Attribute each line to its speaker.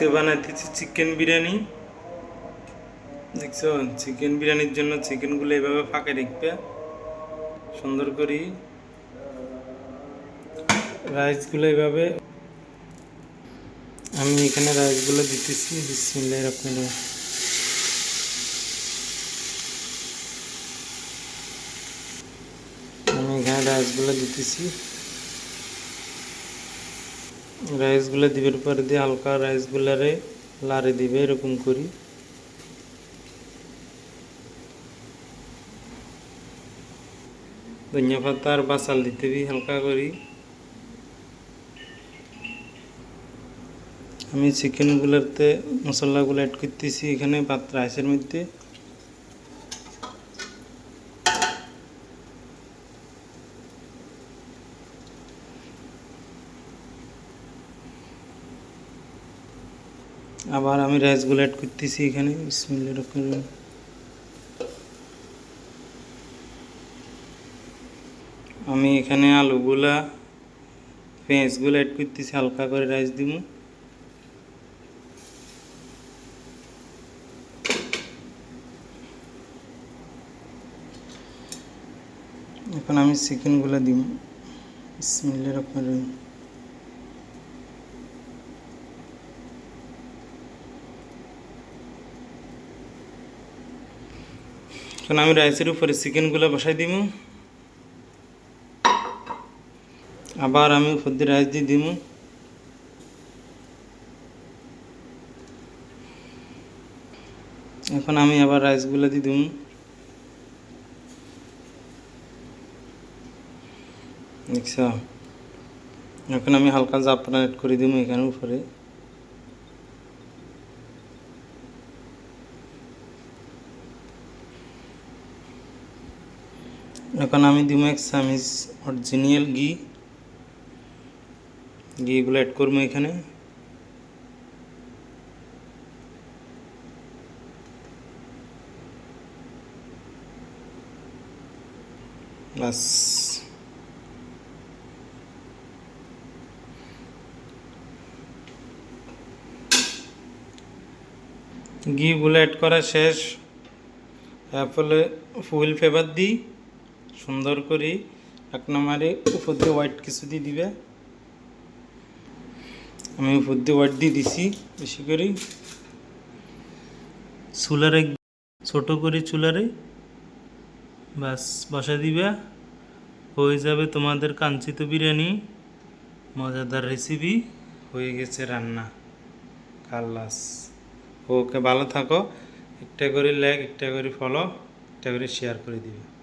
Speaker 1: আজকে বানাইতেছি চিকেন বিরিয়ানি। দেখছ? চিকেন বিরিয়ানির জন্য চিকেনগুলো এভাবে ফাঁকে রাখবে। সুন্দর করে। রাইসগুলো এভাবে। আমি এখানে রাইসগুলো দিতেছি। রহমানির রহিম। আমি এখানে রাইসগুলো দিতেছি। রাইসগুলো দিবের পরে দিয়ে হালকা রাইসগুলারে লারে দিবে, এরকম করি। ধনিয়া পাতা আর বাসাল দিতে বি হালকা করি। আমি চিকেনগুলোতে মশলাগুলো অ্যাড করতেছি এখানে ভাত রাইসের মধ্যে। আবার আমি রাইসগুলো অ্যাড করতেছি এখানে। রহমানির রহিম। আমি এখানে আলুগুলা পেঁয়াজগুলো অ্যাড করতেছি, হালকা করে রাইস দিব। এখন আমি চিকেনগুলো দিব। বিসমিল্লাহির রহমানির এখন আমি রাইসের উপরে চিকেনগুলো বসাই দিব আবার আমি উপর দিয়ে রাইস দিয়ে দিব এখন আমি আবার রাইসগুলো দিয়ে দিব এখন আমি হালকা জাফরান এড করে দিব এখানে উপরে এখন আমি দিব এক চামিচ অরিজিনাল ঘি। ঘিগুলো অ্যাড করব এখানে। বাস ঘিগুলো অ্যাড করা শেষ। তারপরে ফুল ফেভার দিই। সুন্দর করে এক নম্বরে উপর দিয়ে হোয়াইট কিছু দিয়ে দিবে। আমি উপর দিয়ে হোয়াইট দিয়ে দিছি, বেশি করে। চুলারে, ছোট করে চুলারে বাস বসা দিবে। হয়ে যাবে তোমাদের কাঞ্চিত বিরিয়ানি। মজাদার রেসিপি হয়ে গেছে রান্না। খাল্লাস ওকে ভালো থাকো। একটা করে লাইক একটা করে ফলো একটা করে শেয়ার করে দিবে।